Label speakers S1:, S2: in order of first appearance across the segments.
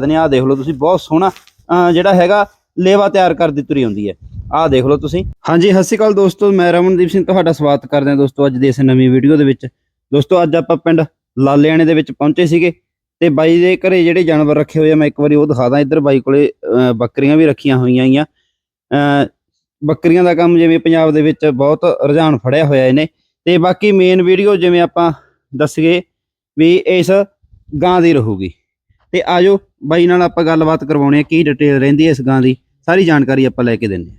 S1: ਦਨੇ ਆ ਦੇਖ ਲਓ ਤੁਸੀਂ, ਬਹੁਤ ਸੋਹਣਾ, ਅਹ ਜਿਹੜਾ ਹੈਗਾ, ਲੇਵਾ ਤਿਆਰ ਕਰਦੀ ਤੁਰੀ ਹੁੰਦੀ ਹੈ। ਆਹ ਦੇਖ ਲਓ ਤੁਸੀਂ। ਹਾਂਜੀ, ਸਤਿ ਸ਼੍ਰੀ ਅਕਾਲ ਦੋਸਤੋ, ਮੈਂ ਰਮਨਦੀਪ ਸਿੰਘ ਤੁਹਾਡਾ ਸਵਾਗਤ ਕਰਦੇ ਹਾਂ ਦੋਸਤੋ ਅੱਜ ਦੀ ਇਸ ਨਵੀਂ ਵੀਡੀਓ ਦੇ ਵਿੱਚ। ਦੋਸਤੋ, ਅੱਜ ਆਪਾਂ ਪਿੰਡ ਲਾਲੇਆਣੇ ਦੇ ਵਿੱਚ ਪਹੁੰਚੇ ਸੀਗੇ ਤੇ ਬਾਈ ਦੇ ਘਰੇ ਜਿਹੜੇ ਜਾਨਵਰ ਰੱਖੇ ਹੋਏ ਆ, ਮੈਂ ਇੱਕ ਵਾਰੀ ਉਹ ਦਿਖਾ ਦਾਂ। ਇੱਧਰ ਬਾਈ ਕੋਲੇ, ਅਹ ਬੱਕਰੀਆਂ ਵੀ ਰੱਖੀਆਂ ਹੋਈਆਂ ਗੀਆਂ ਅਹ ਬੱਕਰੀਆਂ ਦਾ ਕੰਮ ਜਿਵੇਂ ਪੰਜਾਬ ਦੇ ਵਿੱਚ ਬਹੁਤ ਰੁਝਾਨ ਫੜਿਆ ਹੋਇਆ ਇਹਨੇ। ਤੇ ਬਾਕੀ ਮੇਨ ਵੀਡੀਓ ਜਿਵੇਂ ਆਪਾਂ ਦੱਸੀਏ ਵੀ ਇਸ ਗਾਂ ਦੀ ਰਹੂਗੀ। ਤੇ ਆਜੋ ਬਾਈ ਨਾਲ ਆਪਾਂ ਗੱਲਬਾਤ ਕਰਵਾਉਣੀ ਹੈ ਕੀ ਡਿਟੇਲ ਰਹਿੰਦੀ ਹੈ ਇਸ ਗਾਂ ਦੀ ਸਾਰੀ ਜਾਣਕਾਰੀ ਆਪਾਂ ਲੈ ਕੇ ਦਿੰਦੇ ਹਾਂ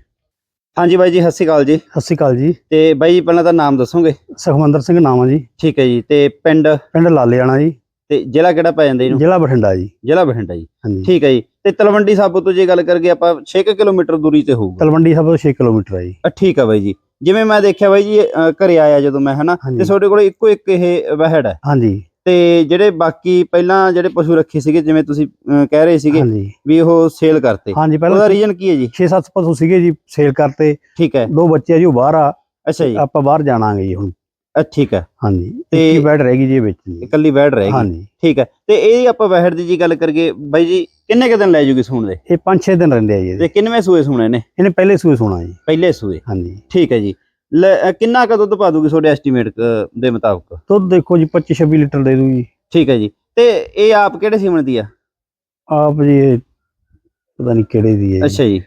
S1: ਹਾਂਜੀ ਬਾਈ ਜੀ ਸਤਿ ਸ਼੍ਰੀ ਅਕਾਲ ਜੀ।
S2: ਸਤਿ ਸ਼੍ਰੀ ਅਕਾਲ ਜੀ।
S1: ਤੇ ਬਾਈ ਜੀ ਪਹਿਲਾਂ ਤਾਂ ਨਾਮ ਦੱਸੋਗੇ?
S2: ਸੁਖਮੰਦਰ ਸਿੰਘ ਨਾਮ ਆ ਜੀ।
S1: ਠੀਕ ਹੈ ਜੀ ਤੇ ਪਿੰਡ?
S2: ਪਿੰਡ ਲਾਲੇਆਣਾ ਜੀ।
S1: ਤੇ ਜ਼ਿਲ੍ਹਾ ਕਿਹੜਾ ਪੈ ਜਾਂਦਾ ਇਹਨੂੰ?
S2: ਜ਼ਿਲ੍ਹਾ ਬਠਿੰਡਾ ਜੀ।
S1: ਜ਼ਿਲ੍ਹਾ ਬਠਿੰਡਾ ਜੀ। ਠੀਕ ਹੈ ਜੀ ਤੇ ਤਲਵੰਡੀ ਸਾਬੋ ਤੋਂ ਜੇ ਗੱਲ ਕਰਗੇ ਆਪਾਂ 6 ਕਿਲੋਮੀਟਰ ਦੂਰੀ ਤੇ ਹੋਊਗਾ।
S2: ਤਲਵੰਡੀ ਤੋਂ 6 ਕਿਲੋਮੀਟਰ ਹੈ ਜੀ।
S1: ਠੀਕ ਹੈ ਬਾਈ ਜੀ। ਜਿਵੇਂ ਮੈਂ ਦੇਖਿਆ ਬਾਈ ਜੀ ਘਰੇ ਆਇਆ ਜਦੋਂ ਮੈਂ ਹਨਾ। ਤੇ ਤੁਹਾਡੇ ਕੋਲ ਇੱਕੋ ਇੱਕ ਇਹ ਵਹਿੜ ਹੈ।
S2: ਹਾਂਜੀ।
S1: ਤੇ ਜਿਹੜੇ ਬਾਕੀ ਪਹਿਲਾਂ ਜਿਹੜੇ ਪਸ਼ੂ ਰੱਖੇ ਸੀਗੇ ਜਿਵੇਂ ਤੁਸੀਂ ਕਹਿ ਰਹੇ ਸੀਗੇ
S2: ਹਾਂਜੀ।
S1: ਵੀ ਉਹ ਸੇਲ ਕਰਤੇ।
S2: ਹਾਂਜੀ
S1: ਉਹਦਾ
S2: ਪਹਿਲਾਂ
S1: ਰੀਜਨ ਕੀ ਹੈ ਜੀ?
S2: 6-7 ਪਸ਼ੂ ਸੀਗੇ ਜੀ ਸੇਲ ਕਰਤੇ।
S1: ਠੀਕ ਹੈ।
S2: ਦੋ ਬੱਚੇ ਆ ਜੀ ਉਹ ਬਾਹਰ ਆ।
S1: ਅੱਛਾ ਜੀ।
S2: ਆਪਾਂ ਬਾਹਰ ਜਾਣਾਂਗੇ ਜੀ ਹੁਣ।
S1: ਅ, ਠੀਕ ਹੈ।
S2: ਹਾਂਜੀ।
S1: ਤੇ-
S2: ਤੇ ਬੈਡ ਰਹਿ ਗਈ ਜੀ ਇਹ ਵਿੱਚ ਜੀ।
S1: ਇਕੱਲੀ ਵਹਿੜ ਰਹੇਗੀ
S2: ਹਾਂਜੀ।
S1: ਠੀਕ ਹੈ। ਤੇ ਇਹ ਆਪਾਂ ਵਹਿੜ ਦੀ ਜੀ ਗੱਲ ਕਰੀਏ ਬਾਈ ਜੀ ਕਿੰਨੇ ਕੁ ਦਿਨ ਲੈ ਜੂਗੀ ਸੂਣ ਦੇ?
S2: ਇਹ 5-6 ਦਿਨ ਰਹਿੰਦੇ ਆ ਜੀ ਇਹਦੇ।
S1: ਤੇ ਕਿੰਨਵੇਂ ਸੂਏ ਸੂਣੇ ਨੇ?
S2: ਇਹਨੇ ਪਹਿਲੇ ਸੂਏ ਸੋਣਾ ਜੀ।
S1: ਪਹਿਲੇ ਸੂਏ।
S2: ਹਾਂਜੀ।
S1: ਠੀਕ ਹੈ ਜੀ। ਲੈ, ਅ, ਕਿੰਨਾ ਕੁ ਦੁੱਧ ਪਾ ਦੂਗੀ ਤੁਹਾਡੇ ਐਸਟੀਮੇਟ ਦੇ ਮੁਤਾਬਕ?
S2: ਦੁੱਧ ਦੇਖੋ ਜੀ 25-26 ਲੀਟਰ ਦੇ ਦੂ ਜੀ
S1: ਠੀਕ ਹੈ ਜੀ। ਤੇ ਇਹ ਆਪ ਕਿਹੜੇ ਸੀਮਨ ਦੀ ਆ?
S2: ਆਪ ਜੀ ਇਹ ਪਤਾ ਨਹੀਂ ਕਿਹੜੇ ਦੀ ਹੈ ਜੀ।
S1: ਅੱਛਾ ਜੀ।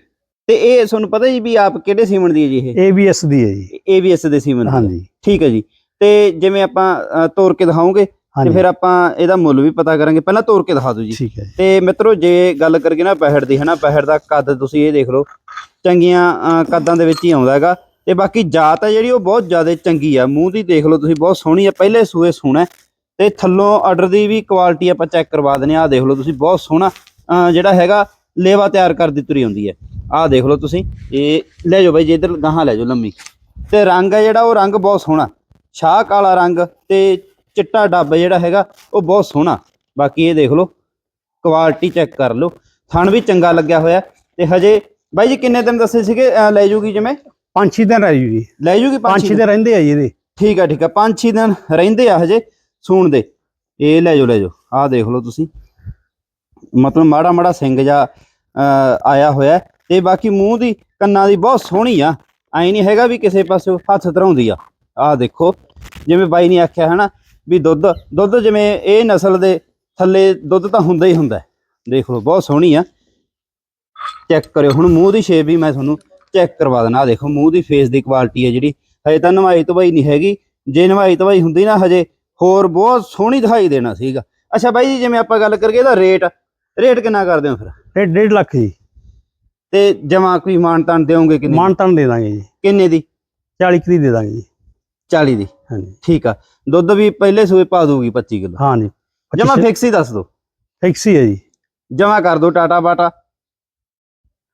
S1: ਤੇ ਇਹ ਤੁਹਾਨੂੰ ਪਤਾ ਜੀ ਵੀ ਆਪ ਕਿਹੜੇ ਸੀਮਨ ਦੀ ਹੈ ਜੀ ਇਹ?
S2: ABS ਦੀ ਹੈ ਜੀ।
S1: ਏਬੀਐਸ ਦੇ ਸੀਮਨ ਦੀ ਆ।
S2: ਹਾਂਜੀ।
S1: ਠੀਕ ਹੈ ਜੀ। ਤੇ ਜਿਵੇਂ ਆਪਾਂ ਅ, ਤੋੜ ਕੇ ਦਿਖਾਓਗੇ ਤੇ
S2: ਹਾਂਜੀ।
S1: ਫਿਰ ਆਪਾਂ ਇਹਦਾ ਮੁੱਲ ਵੀ ਪਤਾ ਕਰਾਂਗੇ। ਪਹਿਲਾਂ ਤੋੜ ਕੇ ਦਿਖਾ ਦਿਓ ਜੀ।
S2: ਠੀਕ ਹੈ ਜੀ।
S1: ਤੇ ਮਿੱਤਰੋ ਜੇ ਗੱਲ ਕਰੀਏ ਨਾ ਪਹਿੜ ਦੀ ਹਨਾ ਪਹਿੜ ਦਾ ਕੱਦ ਤੁਸੀਂ ਇਹ ਦੇਖ ਲਓ। ਚੰਗੀਆਂ ਅ, ਕੱਦਾਂ ਦੇ ਵਿੱਚ ਹੀ ਆਉਂਦਾ ਹੈਗਾ। ਤੇ ਬਾਕੀ ਜਾਤ ਹੈ ਜਿਹੜੀ ਉਹ ਬਹੁਤ ਜ਼ਿਆਦਾ ਚੰਗੀ ਆ। ਮੂੰਹ ਦੀ ਦੇਖ ਲਓ ਤੁਸੀਂ, ਬਹੁਤ ਸੋਹਣੀ ਆ। ਪਹਿਲੇ ਸੂਏ ਸੋਹਣਾ ਹੈ। ਤੇ ਥੱਲੋਂ ਆਰਡਰ ਦੀ ਵੀ ਕੁਆਲਿਟੀ ਆਪਾਂ ਚੈੱਕ ਕਰਵਾ ਦਿੰਦੇ ਆ ਆਹ ਦੇਖ ਲਓ ਤੁਸੀਂ, ਬਹੁਤ ਸੋਹਣਾ ਜਿਹੜਾ ਹੈਗਾ ਲੇਵਾ ਤਿਆਰ ਕਰਦੀ ਤੁਰੀ ਹੁੰਦੀ ਹੈ। ਆਹ ਦੇਖ ਲਓ ਤੁਸੀਂ, ਇਹ ਲੈ ਜਾਓ ਬਾਈ, ਜੀ ਇੱਧਰ ਗਾਹਾਂ ਲੈ ਜਾਓ ਲੰਮੀ। ਤੇ ਰੰਗ ਹੈ ਜਿਹੜਾ, ਉਹ ਰੰਗ ਬਹੁਤ ਸੋਹਣਾ। ਸ਼ਾਹ ਕਾਲਾ ਰੰਗ ਤੇ ਚਿੱਟਾ ਡੱਬ ਜਿਹੜਾ ਹੈਗਾ, ਉਹ ਬਹੁਤ ਸੋਹਣਾ। ਬਾਕੀ ਇਹ ਦੇਖ ਲਓ ਕੁਆਲਿਟੀ ਚੈੱਕ ਕਰ ਲਓ। ਥਣ ਵੀ ਚੰਗਾ ਲੱਗਿਆ ਹੋਇਆ। ਤੇ ਹਜੇ ਬਾਈ ਜੀ ਕਿੰਨੇ ਦਿਨ ਦੱਸੇ ਸੀਗੇ ਲੈ ਜੂਗੀ ਜਿਵੇਂ?
S2: 5-6 ਦਿਨ ਰਹਿ ਜੂ ਜੀ
S1: ਲੈ ਜੂਗੀ ਪੰਜ
S2: 5-6
S1: ਛੇ
S2: ਦਿਨ ਰਹਿੰਦੇ ਆ ਜੀ ਇਹਦੇ।
S1: ਠੀਕ ਆ ਠੀਕ ਆ। ਪੰਜ ਛੇ ਦਿਨ ਰਹਿੰਦੇ ਆ ਹਜੇ ਸੂਣ ਦੇ। ਇਹ ਲੈ ਜਾਓ ਲੈ ਜਾਓ। ਆਹ ਦੇਖ ਲਓ ਤੁਸੀਂ। ਮਤਲਬ ਮਾੜਾ ਮਾੜਾ ਸਿੰਘ ਜਾ ਆਇਆ ਹੋਇਆ ਤੇ ਬਾਕੀ ਮੂੰਹ ਦੀ ਕੰਨਾਂ ਦੀ ਬਹੁਤ ਸੋਹਣੀ ਆ। ਐ ਨਹੀਂ ਹੈਗਾ ਵੀ ਕਿਸੇ ਪਾਸੇ ਹੱਥ ਧਰਾਉਂਦੀ ਆ। ਆਹ ਦੇਖੋ ਜਿਵੇਂ ਬਾਈ ਨੇ ਆਖਿਆ ਹਨਾ ਵੀ ਦੁੱਧ ਦੁੱਧ ਜਿਵੇਂ ਇਹ ਨਸਲ ਦੇ ਥੱਲੇ ਦੁੱਧ ਤਾਂ ਹੁੰਦਾ ਹੀ ਹੁੰਦਾ। ਦੇਖ ਲਓ ਬਹੁਤ ਸੋਹਣੀ ਆ। ਚੈੱਕ ਕਰਿਓ। ਹੁਣ ਮੂੰਹ ਦੀ ਸ਼ੇਪ ਵੀ ਮੈਂ ਤੁਹਾਨੂੰ ਚੈੱਕ ਕਰਵਾ ਦੇਣਾ। ਆਹ ਦੇਖੋ ਮੂੰਹ ਦੀ ਫੇਸ ਦੀ ਕੁਆਲਿਟੀ ਹੈ ਜਿਹੜੀ। ਹਜੇ ਤਾਂ ਨਵਾਈ ਧਵਾਈ ਨਹੀਂ ਹੈਗੀ। ਜੇ ਨਵਾਈ ਧਵਾਈ ਹੁੰਦੀ ਨਾ ਹਜੇ ਹੋਰ ਬਹੁਤ ਸੋਹਣੀ ਦਿਖਾਈ ਦੇਣਾ ਸੀਗਾ। ਅੱਛਾ ਬਾਈ ਜੀ ਜਿਵੇਂ ਆਪਾਂ ਗੱਲ ਕਰੀਏ ਇਹਦਾ ਰੇਟ ਰੇਟ ਕਿੰਨਾ ਕਰਦੇ ਹੋ ਫਿਰ?
S2: ਇਹ 1.5 ਲੱਖ ਜੀ।
S1: ਤੇ ਜਮਾ ਕੋਈ ਮਾਨ ਤਾਨ ਦਿਓਗੇ ਕਿੰਨੇ
S2: ਮਾਨ ਤਾਨ ਦੇ ਦਾਂਗੇ ਜੀ।
S1: ਕਿੰਨੇ ਦੀ?
S2: 40 ਕਰੀ ਦੇ ਦਾਂਗੇ ਜੀ।
S1: 40 ਦੀ।
S2: ਹਾਂਜੀ।
S1: ਠੀਕ ਆ। ਦੁੱਧ ਵੀ ਪਹਿਲੇ ਸੂਏ ਪਾ ਦੂਗੀ 25 ਕਿਲੋ।
S2: ਹਾਂਜੀ
S1: ਜਮਾ ਫਿਕਸ ਹੀ ਦੱਸ ਦਿਓ।
S2: ਫਿਕਸ ਹੀ ਹੈ ਜੀ।
S1: ਜਮਾ ਕਰ ਦਿਓ ਟਾਟਾ ਬਾਟਾ।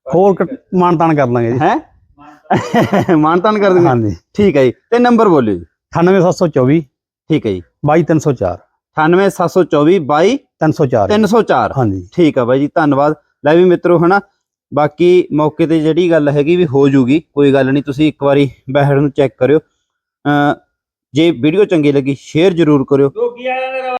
S2: ਹੋਰ ਘੱਟ- ਮਾਨ ਤਾਨ ਕਰ ਲਾਂਗੇ ਜੀ।
S1: ਹੈ? ਮਾਨ ਤਾਨ ਕਰ ਦਿੰਗੇ
S2: ਹਾਂਜੀ।
S1: ਠੀਕ ਹੈ ਜੀ। ਤੇ ਨੰਬਰ ਬੋਲਿਓ ਜੀ।
S2: 98724
S1: ਠੀਕ ਹੈ ਜੀ।
S2: 22304
S1: 98724 22
S2: 304
S1: 304
S2: ਹਾਂਜੀ।
S1: ਠੀਕ ਆ ਬਾਈ ਜੀ ਧੰਨਵਾਦ। ਲੈ ਵੀ ਮਿੱਤਰੋ ਹਨਾ ਬਾਕੀ ਮੌਕੇ ਤੇ ਜਿਹੜੀ ਗੱਲ ਹੈਗੀ ਵੀ ਹੋ ਜੂਗੀ ਕੋਈ ਗੱਲ ਨਹੀਂ ਤੁਸੀਂ ਇੱਕ ਵਾਰੀ ਬਹਿੜ ਨੂੰ ਚੈੱਕ ਕਰਿਓ। ਅ ਜੇ ਵੀਡੀਓ ਚੰਗੀ ਲੱਗੀ ਸ਼ੇਅਰ ਜ਼ਰੂਰ ਕਰਿਓ।